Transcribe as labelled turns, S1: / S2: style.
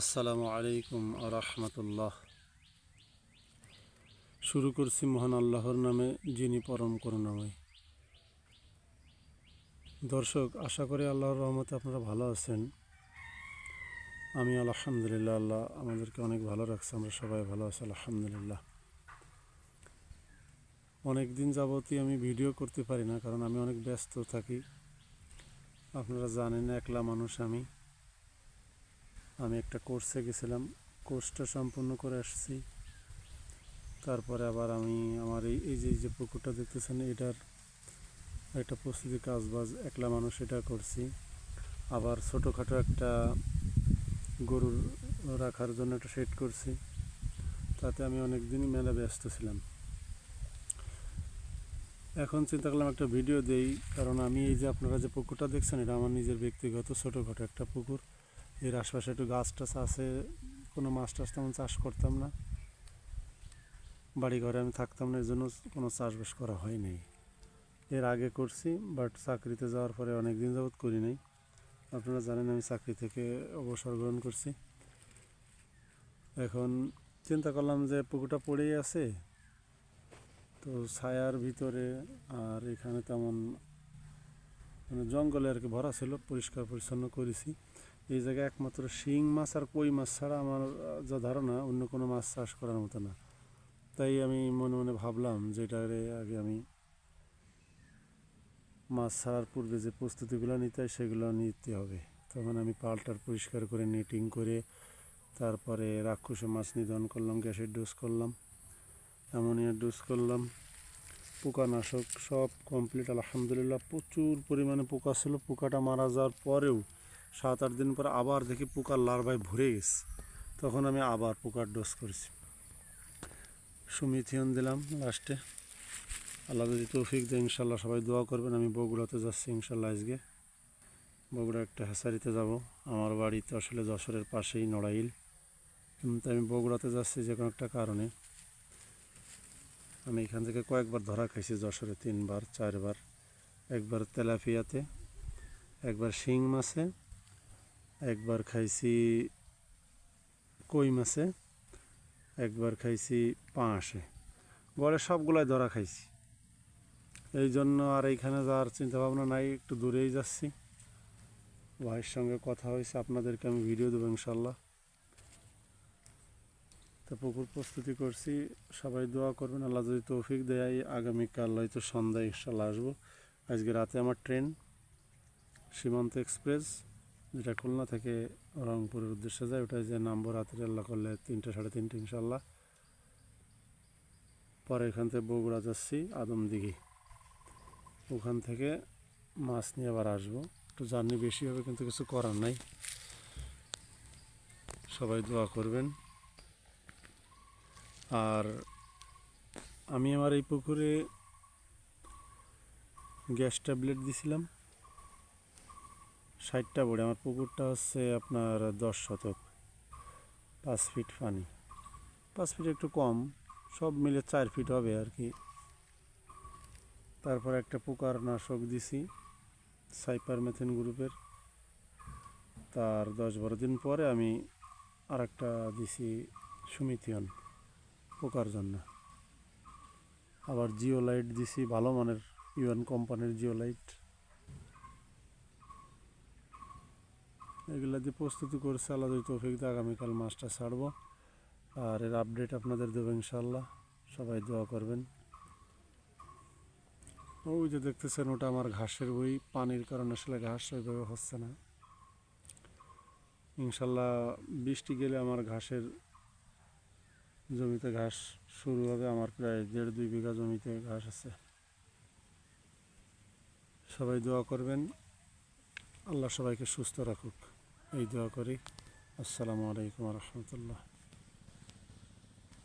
S1: আসসালামু আলাইকুম আরহামতুল্লাহ শুরু করছি মহান আল্লাহর নামে, যিনি পরম করুণাময়। দর্শক, আশা করি আল্লাহর রহমতে আপনারা ভালো আছেন। আমি আলহামদুলিল্লাহ, আল্লাহ আমাদেরকে অনেক ভালো রাখছে, আমরা সবাই ভালো আছি, আলহামদুলিল্লাহ। অনেক দিন যাবতই আমি ভিডিও করতে পারি না, কারণ আমি অনেক ব্যস্ত থাকি। আপনারা জানেন, একলা মানুষ আমি। আমি একটা কোর্সে গেছিলাম। কোর্সটা সম্পূর্ণ করে আসছি। তারপরে আবার আমি আমার এই এই যে যে পুকুরটা দেখতেছেন, এটার একটা প্রস্তুতি কাজবাজ একলা মানুষ এটা করছি। আবার ছোটোখাটো একটা গরুর রাখার জন্য একটা সেট করছি। তাতে আমি অনেক দিনই মেলা ব্যস্ত ছিলাম। এখন চিন্তা করলাম একটা ভিডিও দেই, কারণ আমি এই যে আপনারা যে পুকুরটা দেখছেন, এটা আমার নিজের ব্যক্তিগত ছোটোখাটো একটা পুকুর। এর আশপাশে একটু গাছ টাছ আছে, কোনো মাছ টাছ তেমন চাষ করতাম না। বাড়ি ঘরে আমি থাকতাম না এর জন্য কোনো চাষবাস করা হয় নাই। এর আগে করছি বাট চাকরিতে যাওয়ার পরে অনেক দিন যাবৎ করি নাই। আপনারা জানেন আমি চাকরি থেকে অবসর গ্রহণ করছি। এখন চিন্তা করলাম যে পুকুরটা পড়েই আছে, তো ছায়ার ভিতরে আর এখানে তেমন মানে জঙ্গলে আর কি ভরা ছিল, পরিষ্কার পরিচ্ছন্ন করেছি। এই জায়গায় একমাত্র শিং মাছ আর কই মাছ ছাড়া আমার যা ধারণা, অন্য কোনো মাছ চাষ করার মতো না। তাই আমি মনে মনে ভাবলাম যে এটারে আগে আমি মাছ ছাড়ার পূর্বে যে প্রস্তুতিগুলো নিতে হয় সেগুলো নিতে হবে। তখন আমি পালটার পরিষ্কার করে নেটিং করে তারপরে রাক্ষসে মাছ নিধন করলাম, গ্যাসের ডোজ করলাম অ্যামোনিয়ার ডোজ করলাম, পোকানাশক সব কমপ্লিট আলহামদুলিল্লাহ প্রচুর পরিমাণে পোকা ছিল। পোকাটা মারা যাওয়ার পরেও সাত আট দিন পর আবার দেখি পোকার লার্ভায় ভরে গেছে। তখন আমি আবার পোকার ডোজ করেছি। সুমিথিয়ন দিলাম লাস্টে। আল্লাহ যদি তৌফিক দেয়, ইনশাল্লাহ সবাই দোয়া করবেন। আমি বগুড়াতে যাচ্ছি ইনশাল্লাহ আজকে। বগুড়া একটা হ্যাসারিতে যাব। আমার বাড়িতে আসলে যশোরের পাশেই নড়াইল। কিন্তু আমি বগুড়াতে যাচ্ছি যে কোনো একটা কারণে। আমি এখান থেকে কয়েকবার ধরা খাইছি যশোরে তিনবার, চারবার। একবার তেলাপিয়াতে, একবার শিং মাছে একবার খাইছি কই মাছে, একবার খাইছি পাঁশে গড়ে সবগুলাই ধরা খাইছি। এই জন্য আর এইখানে যাওয়ার চিন্তা ভাবনা নাই, একটু দূরেই যাচ্ছি। ভাইয়ের সঙ্গে কথা হয়েছে, আপনাদেরকে আমি ভিডিও দেবো ইনশাল্লাহ তো পুকুর প্রস্তুতি করছি, সবাই দোয়া করবেন, আল্লাহ যদি তৌফিক দেয়, আগামীকাল হয়তো সন্ধ্যায় ইনশাল্লাহ আসব। আজকে রাতে আমার ট্রেন, সীমান্ত এক্সপ্রেস। যেটা খুলনা থেকে রংপুরের উদ্দেশ্যে যায় ওটা যে নাম্বার রাতের আল্লাহ করলে তিনটে, সাড়ে তিনটে ইনশাল্লাহ পরে এখান থেকে বগুড়া যাচ্ছি আদমদিঘি ওখান থেকে মাছ নিয়ে আবার আসব। একটু জার্নি বেশি হবে, কিন্তু কিছু করার নাই। সবাই দোয়া করবেন। আর আমি আমার এই পুকুরে গ্যাস ট্যাবলেট দিছিলাম। ষাটটা বড়ে, আমার পুকুরটা হচ্ছে আপনার দশ শতক, পাঁচ ফিট পানি। পাঁচ ফিট একটু কম, সব মিলে চার ফিট হবে আর কি। তারপর একটা পোকার নাশক দিছি, সাইপার মেথেন গ্রুপের। তার দশ বারো দিন পরে আমি আর একটা দিছি সুমিথিয়ন পোকার জন্য। আবার জিও লাইট দিছি, ভালো মানের ইউএন কোম্পানির জিও এগুলা দিয়ে প্রস্তুতি করছে, আল্লাহ যদি তৌফিক দিয়ে, আগামীকাল মাছটা ছাড়বো। আর এর আপডেট আপনাদের দেবো ইনশাল্লাহ সবাই দোয়া করবেন। ওই যে দেখতেছেন, ওটা আমার ঘাসের বই। পানির কারণে আসলে ঘাস ওইভাবে হচ্ছে না। ইনশাল্লাহ বৃষ্টি গেলে আমার ঘাসের জমিতে ঘাস শুরু হবে। আমার প্রায় দেড় দুই বিঘা জমিতে ঘাস আছে। সবাই দোয়া করবেন। আল্লাহ সবাইকে সুস্থ রাখুক। এই দোয়া করি। আসসালামু আলাইকুম রহমতুল্লাহ।